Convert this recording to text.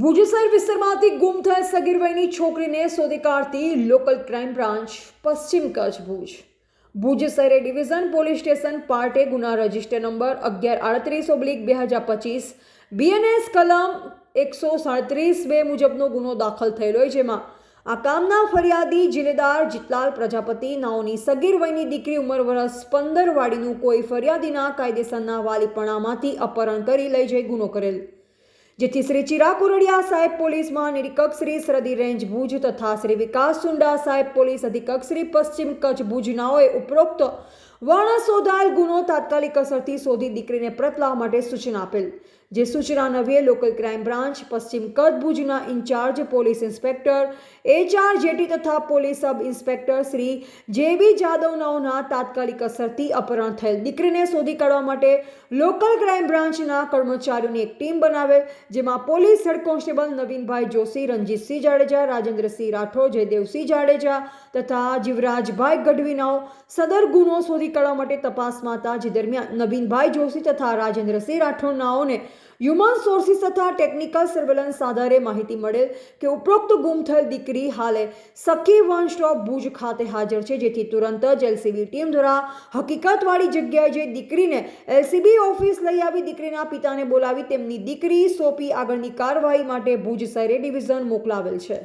ભુજ શહેર વિસ્તારમાંથી ગુમ થયેલ સગીર વયની છોકરીને શોધી કાઢતી લોકલ ક્રાઇમ બ્રાન્ચ પશ્ચિમ કચ્છ ભુજ. ભુજ શહેર ડિવિઝન પોલીસ સ્ટેશન પાર્ટે ગુના રજિસ્ટર નંબર અગિયાર આડત્રીસ ઓબ્લિક બે હજાર પચીસ બીએનએસ કલમ એકસો સાડત્રીસ બે મુજબનો ગુનો દાખલ થયેલો જેમાં આ કામના ફરિયાદી જિલ્લેદાર જીતલાલ પ્રજાપતિ નાઓની સગીર વયની દીકરી ઉંમર વર્ષ પંદર વાળીનું કોઈ ફરિયાદીના કાયદેસરના વાલીપણામાંથી અપહરણ કરી લઈ જઈ ગુનો કરેલ. જેથી શ્રી ચિરાગ કુરડિયા સાહેબ પોલીસ મહાનિરીક્ષક શ્રી સરહદી રેન્જ ભુજ તથા શ્રી વિકાસ સુંડા સાહેબ પોલીસ અધિક્ષક શ્રી પશ્ચિમ કચ્છ ભુજનાઓએ ઉપરોક્ત વર્ણ શોધાયેલ ગુનો તાત્કાલિક અસરથી શોધી દીકરીને પ્રતલાવ માટે સૂચના આપેલ. જે સૂચના નવીએ લોકલ ક્રાઇમ બ્રાન્ચ, પશ્ચિમ કચ્છ ભુજના incharge police inspector, H R Jeti તથા police sub inspector Shri J B જાદવનાઓના તાત્કાલિક અસરથી અપહરણ થયેલ દીકરીને શોધી કાઢવા માટે લોકલ ક્રાઇમ બ્રાન્ચના કર્મચારીઓની એક ટીમ બનાવેલ, જેમાં police head constable Navinbhai Joshi, Ranjitsinh Jadeja, Rajendrasinh Rathod, Jaydevsinh Jadeja તથા જીવરાજભાઈ ગઢવીનાઓ સદર ગુનો શોધી કાઢવા માટે તપાસમાં હતા જે દરમિયાન નવીનભાઈ જોશી તથા રાજેન્દ્રસિંહ રાઠોડ નાઓને હ્યુમન સોર્સિસ તથા ટેકનિકલ સર્વેલન્સ આધારે માહિતી મળેલ કે ઉપરોક્ત ગુમ થયેલ દીકરી હાલે સખી વન સ્ટોપ ભુજ ખાતે હાજર છે, જેથી તુરંત જ એલસીબી ટીમ દ્વારા હકીકતવાળી જગ્યાએ જે દીકરીને એલસીબી ઓફિસ લઈ આવી, દીકરીના પિતાને બોલાવી તેમની દીકરી સોંપી આગળની કાર્યવાહી માટે ભુજ શહેરે ડિવિઝન મોકલાવેલ છે.